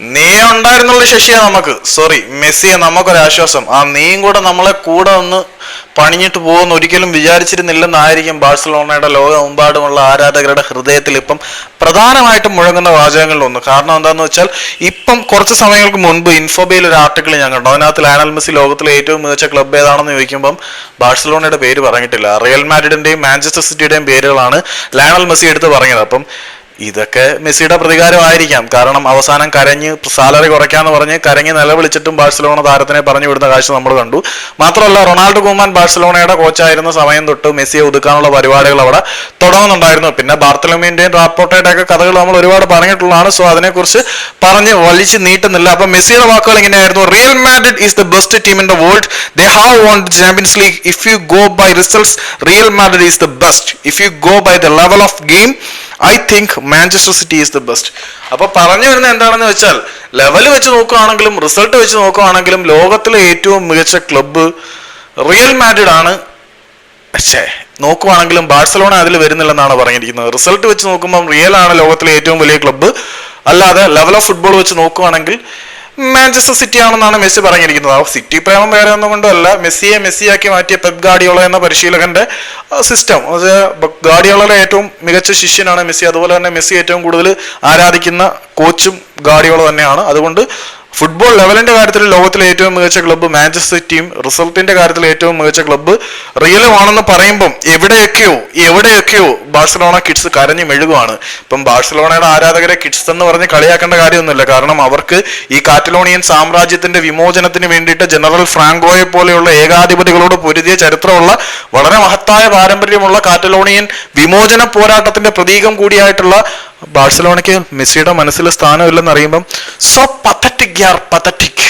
നീ ഉണ്ടായിരുന്നുള്ള ശശിയെ നമുക്ക്. സോറി മെസ്സിയെ നമുക്കൊരാശ്വാസം. ആ നീയും കൂടെ നമ്മളെ കൂടെ ഒന്ന് പണിഞ്ഞിട്ട് പോകുമെന്ന് ഒരിക്കലും വിചാരിച്ചിരുന്നില്ലെന്നായിരിക്കും ബാഴ്സലോണയുടെ ലോകമെമ്പാടുമുള്ള ആരാധകരുടെ ഹൃദയത്തിൽ ഇപ്പം പ്രധാനമായിട്ടും മുഴങ്ങുന്ന വാചകങ്ങളിൽ ഒന്ന് കാരണം എന്താണെന്ന് വെച്ചാൽ ഇപ്പം കുറച്ച് സമയങ്ങൾക്ക് മുൻപ് ഇൻഫോബയിൽ ഒരു ആർട്ടിക്കിൾ ഞാൻ കണ്ടു. അതിനകത്ത് ലയണൽ മെസ്സി ലോകത്തിലെ ഏറ്റവും മികച്ച ക്ലബ്ബ് ഏതാണെന്ന് ചോദിക്കുമ്പം ബാഴ്സലോണയുടെ പേര് പറഞ്ഞിട്ടില്ല. റിയൽ മാഡ്രിഡിന്റെയും മാഞ്ചസ്റ്റർ സിറ്റിയുടെയും പേരുകളാണ് ലയണൽ മെസ്സി എടുത്ത് പറഞ്ഞത്. അപ്പം ഇതൊക്കെ മെസ്സിയുടെ പ്രതികാരമായിരിക്കാം. കാരണം അവസാനം കരഞ്ഞ് സാലറി കുറയ്ക്കാന്ന് പറഞ്ഞ് കരഞ്ഞ് നിലവിളിച്ചിട്ടും ബാഴ്സലോണ താരത്തിനെ പറഞ്ഞു വിടുന്ന കാഴ്ച നമ്മൾ കണ്ടു. മാത്രമല്ല റൊണാൾഡോ കുമാൻ ബാഴ്സലോണയുടെ കോച്ചായിരുന്ന സമയം തൊട്ട് മെസ്സിയെ ഒതുക്കാനുള്ള പരിപാടികൾ അവിടെ തുടങ്ങുന്നുണ്ടായിരുന്നു. പിന്നെ ബാർത്തലോമിന്റെയും റാപ്പോർട്ടയുടെ ഒക്കെ കഥകൾ നമ്മൾ ഒരുപാട് പറഞ്ഞിട്ടുള്ളതാണ്. സോ അതിനെക്കുറിച്ച് പറഞ്ഞ് വലിച്ചു നീട്ടുന്നില്ല. അപ്പൊ മെസ്സിയുടെ വാക്കുകൾ ഇങ്ങനെയായിരുന്നു. Real Madrid is the best team in the world they have won Champions League if you go by results Real Madrid is the best if you go by the level of game I think Manchester City is the best അപ്പൊ പറഞ്ഞു വരുന്നത് എന്താണെന്ന് വെച്ചാൽ level വെച്ച് നോക്കുകയാണെങ്കിലും result വെച്ച് നോക്കുകയാണെങ്കിലും ലോകത്തിലെ ഏറ്റവും മികച്ച ക്ലബ്ബ് റിയൽ മാഡ്രിഡ് ആണ്. പക്ഷേ നോക്കുവാണെങ്കിലും ബാഴ്സലോണ അതിൽ വരുന്നില്ലെന്നാണ് പറഞ്ഞിരിക്കുന്നത്. റിസൾട്ട് വെച്ച് നോക്കുമ്പോൾ റിയൽ ആണ് ലോകത്തിലെ ഏറ്റവും വലിയ ക്ലബ്ബ് അല്ലാതെ ലെവൽ ഓഫ് ഫുട്ബോൾ വെച്ച് നോക്കുവാണെങ്കിൽ മാഞ്ചസ്റ്റർ സിറ്റി ആണെന്നാണ് മെസ്സി പറഞ്ഞിരിക്കുന്നത്. ആ സിറ്റി പ്രേമം വേറെ ഒന്നും കൊണ്ടല്ല. മെസ്സിയെ മെസ്സിയാക്കി മാറ്റിയ പെപ് ഗാഡിയോള എന്ന പരിശീലകന്റെ സിസ്റ്റം ഗാഡിയോളയുടെ ഏറ്റവും മികച്ച ശിഷ്യനാണ് മെസ്സി. അതുപോലെ തന്നെ മെസ്സി ഏറ്റവും കൂടുതൽ ആരാധിക്കുന്ന കോച്ചും ഗാഡിയോള തന്നെയാണ്. അതുകൊണ്ട് ഫുട്ബോൾ ലെവലിന്റെ കാര്യത്തിൽ ലോകത്തിലെ ഏറ്റവും മികച്ച ക്ലബ്ബ് മാഞ്ചസ്റ്റർ സിറ്റിയും റിസൾട്ടിന്റെ കാര്യത്തിൽ ഏറ്റവും മികച്ച ക്ലബ്ബ് റിയലും ആണെന്ന് പറയുമ്പം എവിടെയൊക്കെയോ എവിടെയൊക്കെയോ ബാഴ്സലോണ കിഡ്സ് കരഞ്ഞു മെഴുകുവാണ്. ഇപ്പം ബാഴ്സലോണയുടെ ആരാധകരെ കിഡ്സ് എന്ന് പറഞ്ഞ് കളിയാക്കേണ്ട കാര്യമൊന്നുമില്ല. കാരണം അവർക്ക് ഈ കാറ്റലോണിയൻ സാമ്രാജ്യത്തിന്റെ വിമോചനത്തിന് വേണ്ടിയിട്ട് ജനറൽ ഫ്രാങ്കോയെ പോലെയുള്ള ഏകാധിപതികളോട് പൊരുതിയ ചരിത്രമുള്ള വളരെ മഹത്തായ പാരമ്പര്യമുള്ള കാറ്റലോണിയൻ വിമോചന പോരാട്ടത്തിന്റെ പ്രതീകം കൂടിയായിട്ടുള്ള ബാഴ്സലോണയ്ക്ക് മെസ്സിയുടെ മനസ്സിൽ സ്ഥാനമില്ലെന്ന് അറിയുമ്പം സോ പതറ്റിക് യാർ പത്തറ്റിക്